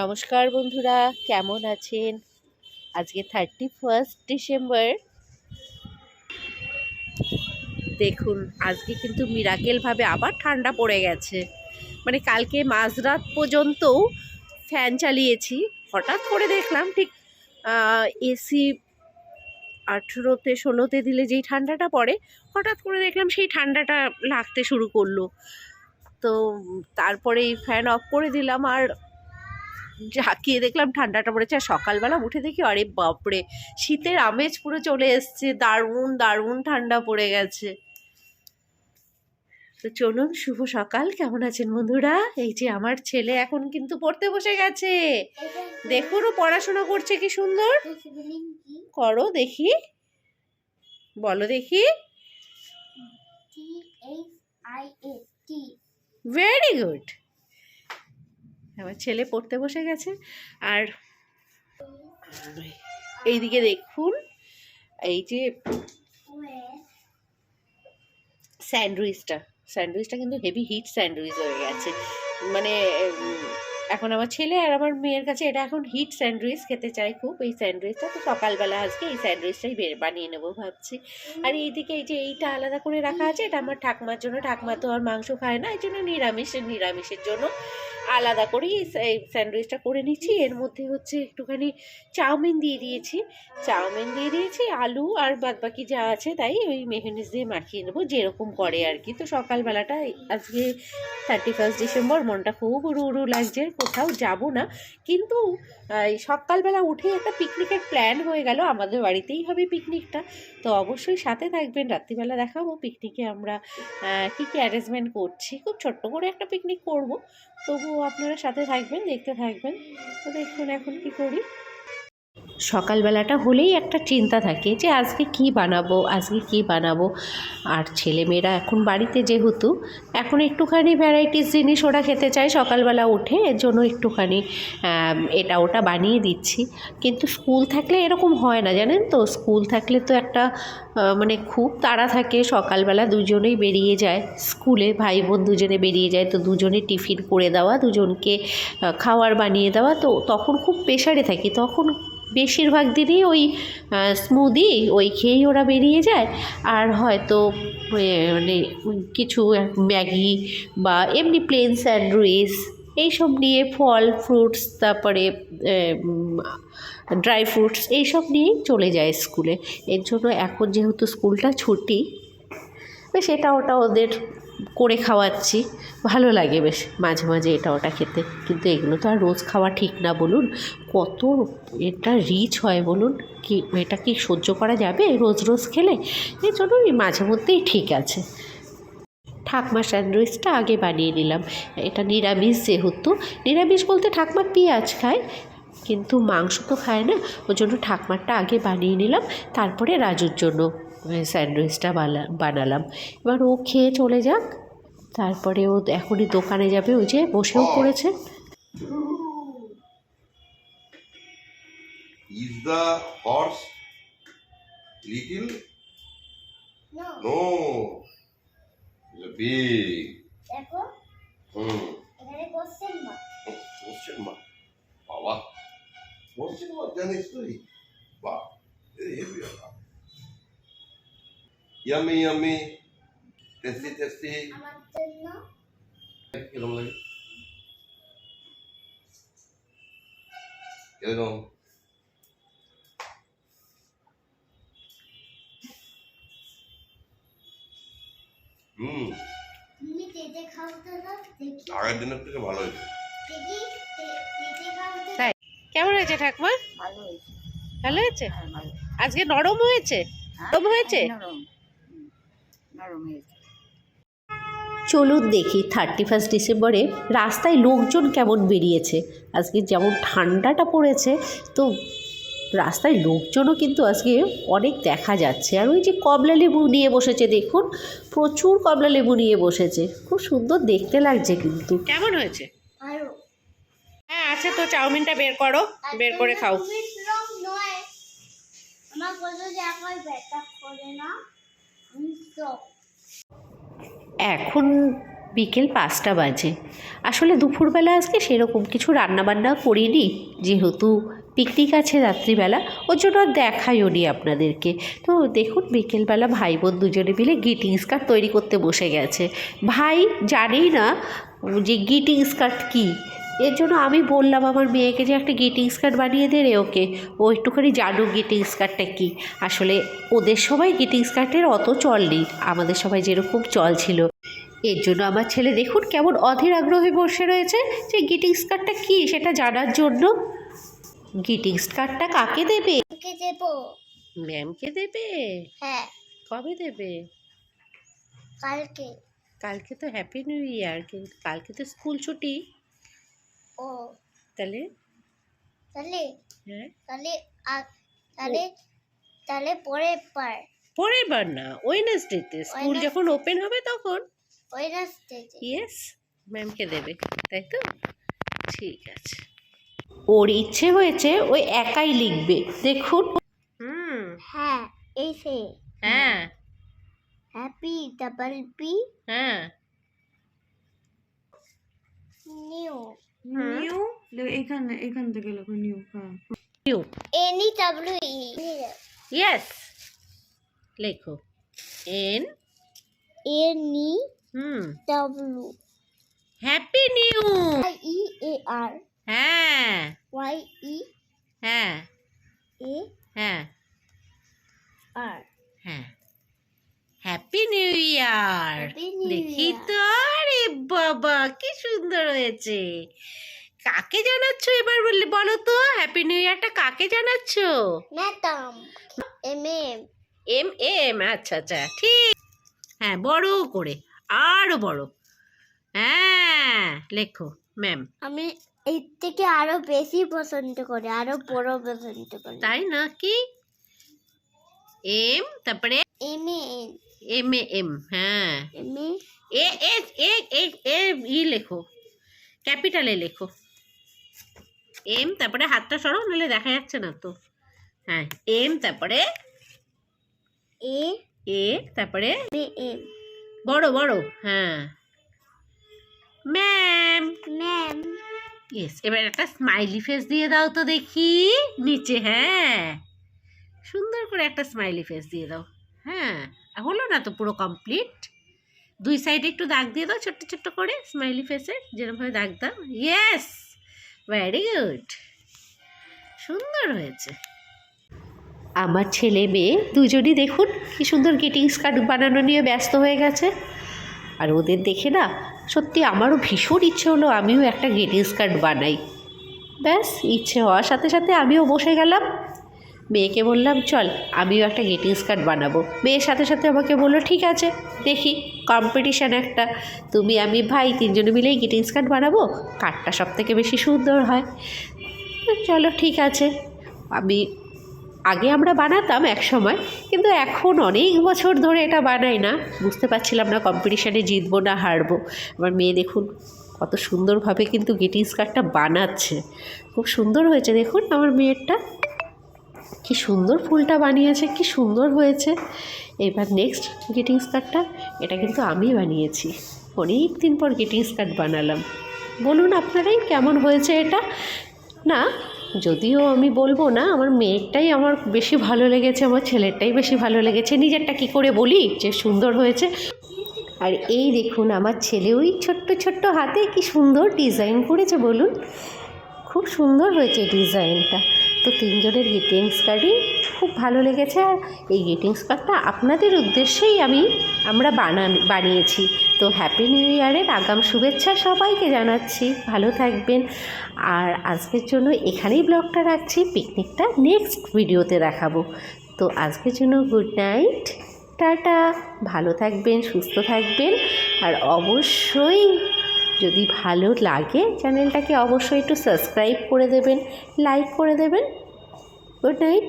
নমস্কার বন্ধুরা, কেমন আছেন? আজকে থার্টি ফার্স্ট ডিসেম্বর দেখুন, আজকে কিন্তু মিরাকেলভাবে আবার ঠান্ডা পড়ে গেছে। মানে কালকে মাঝরাত পর্যন্তও ফ্যান চালিয়েছি। হঠাৎ করে দেখলাম ঠিক এসি আঠেরোতে, ষোলোতে দিলে যেই ঠান্ডাটা পড়ে, হঠাৎ করে দেখলাম সেই ঠান্ডাটা লাগতে শুরু করল। তো তারপরে ফ্যান অফ করে দিলাম। আর ঝাঁকিয়ে দেখলাম ঠান্ডাটা পড়েছে আর সকালবেলা উঠে দেখি আরে বাপরে শীতের আমেজ পুরো চলে এসছে দারুণ দারুণ ঠান্ডা পড়ে গেছে। তো চলুন শুভ সকাল কেমন আছেন বন্ধুরা? এই যে আমার ছেলে এখন কিন্তু পড়তে বসে গেছে। দেখুন ও পড়াশোনা করছে কি সুন্দর। করো দেখি। বলো দেখি। ভেরি গুড আমার ছেলে পড়তে বসে গেছে। আর এইদিকে দেখুন এই যে স্যান্ডউইচটা। স্যান্ডউইচটা কিন্তু হেভি হিট স্যান্ডউইচ হয়ে গেছে। মানে এখন আমার ছেলে আর আমার মেয়ের কাছে এটা এখন হিট স্যান্ডউইচ খেতে চাই খুব। এই স্যান্ডউইচটা তো সকালবেলা আজকে এই স্যান্ডউইচটাই বানিয়ে নেব ভাবছি। আর এইদিকে এই যে এইটা আলাদা করে রাখা আছে, এটা আমার ঠাকমার জন্য। ঠাকমা তো আর মাংস খায় না, এই জন্য নিরামিষ, নিরামিষের জন্য আলাদা করেই এই স্যান্ডউইচটা করে নিচ্ছি। এর মধ্যে হচ্ছে একটুখানি চাউমিন দিয়ে দিয়েছি। চাউমিন দিয়ে দিয়েছি, আলু আর বাদবাকি যা আছে তাই ওই মেহনিজ দিয়ে মাখিয়ে নেব, যেরকম করে আর কি। তো সকালবেলাটা আজকে থার্টি ফার্স্ট ডিসেম্বর মনটা খুব উড়ু উড়ু লাগছে। কোথাও যাব না। কিন্তু সকালবেলা উঠে একটা পিকনিকের প্ল্যান হয়ে গেল। আমাদের বাড়িতেই হবে পিকনিকটা তো অবশ্যই সাথে থাকবেন। রাত্রিবেলা দেখাবো পিকনিকে আমরা কী কী অ্যারেঞ্জমেন্ট করছি। খুব ছোট্ট করে একটা পিকনিক করব। তবুও আপনারা সাথে থাকবেন, দেখতে থাকবেন। তো দেখুন এখন কি করি। সকালবেলাটা হলেই একটা চিন্তা থাকে যে আজকে কি বানাবো, আজকে কি বানাবো। আর ছেলেমেয়েরা এখন বাড়িতে যেহেতু, এখন একটুখানি ভ্যারাইটিস জিনিস ওরা খেতে চায় সকালবেলা উঠে, এর জন্য একটুখানি এটা ওটা বানিয়ে দিচ্ছি। কিন্তু স্কুল থাকলে এরকম হয় না, জানেন তো? স্কুল থাকলে তো একটা মানে খুব তাড়া থাকে, সকালবেলা দুজনেই বেরিয়ে যায়। স্কুলে ভাই বোন দুজনে বেরিয়ে যায়, তো দুজনে টিফিন করে দেওয়া, দুজনকে খাওয়ার বানিয়ে দেওয়া, তো তখন খুব প্রেশারে থাকি। তখন বেশিরভাগ দিনই ওই স্মুদি ওই খেয়েই ওরা বেরিয়ে যায়। আর হয়তো মানে কিছু ম্যাগি বা এমনি প্লেন স্যান্ডউইচ এইসব নিয়ে ফল ফ্রুটস তারপরে ড্রাই ফ্রুটস এইসব নিয়েই চলে যায় স্কুলে এর জন্য এখন যেহেতু স্কুলটা ছুটি এটা ওটা ওদের করে খাওয়াচ্ছি। ভালো লাগে বেশ মাঝে মাঝে এটা ওটা খেতে। কিন্তু এগুলো তো আর রোজ খাওয়া ঠিক না বলুন। কত এটা রিচ হয় বলুন। কি এটা কি সহ্য করা যাবে রোজ রোজ খেলে? এই জন্য মাঝে মধ্যেই ঠিক আছে। ঠাকমা স্যান্ডউইচটা আগে বানিয়ে নিলাম। এটা নিরামিষ যেহেতু। নিরামিষ বলতে ঠাকমা পেঁয়াজ খায়। কিন্তু মাংস তো খায় না। ওই জন্য ঠাকমারটা আগে বানিয়ে নিলাম। তারপরে রাজুর জন্য। স্যান্ডউইচটা বানালাম এবার ও খেয়ে চলে যাক তারপরে ও এখনই দোকানে যাবে ওই যে বসেও পড়েছে Is the horse little? No. No. It's a big. দেখো. এখানে কোশ্চেন মার্ক Question mark. বাবা জানিস তুই বাহ হেভি বাবা ইয়ামি ইয়ামি টেস্টি টেস্টি কিরম লাগে? হুম। আগের দিনের থেকে ভালো হয়েছে। কেমন হয়েছে ঠাকমা? ভালো হয়েছে। হ্যাঁ ভালো আজকে নরম হয়েছে? হ্যাঁ, নরম হয়েছে? হ্যাঁ, নরম নরম চলুন দেখি থার্টি ফার্স্ট ডিসেম্বরে রাস্তায় লোকজন কেমন বেরিয়েছে? আজকে যেমন ঠান্ডাটা পড়েছে তো রাস্তায় লোকজনও কিন্তু আজকে অনেক দেখা যাচ্ছে। আর ওই যে কমলা লেবু নিয়ে বসেছে দেখুন প্রচুর কমলা লেবু নিয়ে বসেছে। খুব সুন্দর দেখতে লাগছে কিন্তু। কেমন হয়েছে? হ্যাঁ আছে তো চাউমিনটা বের করো বের করে খাও। আমার করে না। এখন বিকেল পাঁচটা বাজে। আসলে দুপুরবেলা আজকে সেরকম কিছু রান্নাবান্না করিনি, যেহেতু পিকনিক আছে রাত্রিবেলা, ওর জন্য আর দেখাইও আপনাদেরকে। তো দেখুন, বিকেলবেলা ভাই বোন দুজনে মিলে গ্রিটিংস কার্ড তৈরি করতে বসে গেছে। ভাই জানেই না যে গ্রিটিংস কার্ড কী। এর জন্য আমি বললাম আমার মেয়েকে যে একটা গ্রিটিংস কার্ড বানিয়ে দে রে ওকে। ও একটুখানি জানুক গ্রিটিংস কার্ডটা কী। আসলে ওদের সবাই গ্রিটিংস কার্ডের অত চল নেই। আমাদের সবাই যেরকম চল ছিল। এর জন্য আমার ছেলে দেখুন কেমন অধীর আগ্রহে বসে রয়েছে যে গ্রিটিংস কার্ডটা কী সেটা জানার জন্য। গ্রিটিংস কার্ডটা কাকে দেবে? ম্যামকে দেবে। হ্যাঁ। কবে দেবে? কালকে। কালকে তো হ্যাপি নিউ ইয়ার কিন্তু কালকে তো স্কুল ছুটি। ও। তাহলে তাহলে হ্যাঁ। তাহলে তাহলে তাহলে পরে পার পরের বার। না ওয়েনেসডেতে। স্কুল যখন ওপেন হবে তখন? রাস্তাতে ইয়েস ম্যামকে দেবে তাই তো? ঠিক আছে। ওর ইচ্ছে হয়েছে ওই একাই লিখবে দেখুন। হুম। হ্যাঁ এই সে। হ্যাঁ। হ্যাপি ডাবল পি হ্যাঁ। নিউ। নিউ এখানে এখান থেকে লেখো নিউ হ্যাঁ। U N W E yes লেখো। N N hmm W happy new I E A R হ্যাঁ। ওয়াই ই হ্যাঁ। এ হ্যাঁ। আর হ্যাঁ। Happy new year Happy New দেখি তো। বাবা কি সুন্দর হয়েছে। কাকে জানাচ্ছ এবার বললে বলো তো? হ্যাপি নিউ ইয়ারটা কাকে জানাচ্ছ? Madam M M M M আচ্ছা আচ্ছা ঠিক। হ্যাঁ বড় করে আরও বড়। হ্যাঁ লেখো ম্যাম আমি এর থেকে আরও বেশি পছন্দ করি আরও বড় পছন্দ করি। তাই না কি? এম তারপরে? এম এম এ এম হ্যাঁ। M A A A A A A E লেখো। ক্যাপিটালে লেখো। এম তারপরে হাতটা সরো নাহলে দেখা যাচ্ছে না তো। হ্যাঁ এম তারপরে এ এ তারপরে এম। বড় বড় হ্যাঁ। ম্যাম। ম্যাম। ইয়েস এবার একটা স্মাইলি ফেস দিয়ে দাও তো দেখি নিচে হ্যাঁ। সুন্দর করে একটা স্মাইলি ফেস দিয়ে দাও হ্যাঁ। হলো না তো পুরো কমপ্লিট দুই সাইডে একটু দাগ দিয়ে দাও, ছোট্ট ছোট্ট করে স্মাইলি ফেসে যেরকমভাবে দাগ দাও। ইয়েস ভেরি গুড সুন্দর হয়েছে। আমার ছেলে মেয়ে দুজনই দেখুন, কি সুন্দর গ্রিটিংস কার্ড বানানো নিয়ে ব্যস্ত হয়ে গেছে। আর ওদের দেখে না, সত্যি আমারও ভীষণ ইচ্ছে হলো আমিও একটা গ্রিটিংস কার্ড বানাই। ব্যাস, ইচ্ছে হওয়ার সাথে সাথে আমিও বসে গেলাম। মেয়েকে বললাম, চল, আমিও একটা গ্রিটিংস কার্ড বানাবো। মেয়ের সাথে সাথে আমাকে বলল, ঠিক আছে, দেখি কম্পিটিশান একটা। তুমি, আমি, ভাই তিনজনে মিলেই গ্রিটিংস কার্ড বানাবো কার্ডটা সব থেকে বেশি সুন্দর হয়। চলো, ঠিক আছে। আমি, আগে আমরা বানাতাম এক সময়, কিন্তু এখন অনেক বছর ধরে এটা বানাই না। বুঝতে পারছিলাম না কম্পিটিশানে জিতবো না হারবো। আমার মেয়ে দেখুন, কত সুন্দরভাবে কিন্তু গ্রিটিংস কার্ডটা বানাচ্ছে। খুব সুন্দর হয়েছে, দেখুন আমার মেয়েরটা। কি সুন্দর ফুলটা বানিয়েছে, কি সুন্দর হয়েছে। এবার নেক্সট গ্রিটিংস কার্ডটা এটা কিন্তু আমি বানিয়েছি। অনেক দিন পর গ্রিটিংস কার্ড বানালাম। বলুন আপনারাই কেমন হয়েছে এটা? না, যদিও আমি বলব না, আমার মেয়েরটাই আমার বেশি ভালো লেগেছে, আমার ছেলেরটাই বেশি ভালো লেগেছে। নিজেরটা কি করে বলি যে সুন্দর হয়েছে। আর এই দেখুন, আমার ছেলে ওই ছোট্ট ছোট্ট হাতে কি সুন্দর ডিজাইন করেছে, বলুন। খুব সুন্দর হয়েছে ডিজাইনটা তো তিনজনের গ্রিটিংস কার্ডই খুব ভালো লেগেছে। আর এই গ্রিটিংস কার্ডটা আপনাদের উদ্দেশ্যেই আমি, আমরা বানান, বানিয়েছি। তো হ্যাপি নিউ ইয়ারের আগাম শুভেচ্ছা সবাইকে জানাচ্ছি। ভালো থাকবেন। আর আজকের জন্য এখানেই ব্লগটা রাখছি। পিকনিকটা নেক্সট ভিডিওতে দেখাবো। তো আজকের জন্য গুড নাইট টাটা। ভালো থাকবেন, সুস্থ থাকবেন। আর অবশ্যই যদি ভালো লাগে চ্যানেলটাকে অবশ্যই একটু সাবস্ক্রাইব করে দেবেন লাইক করে দেবেন। Good night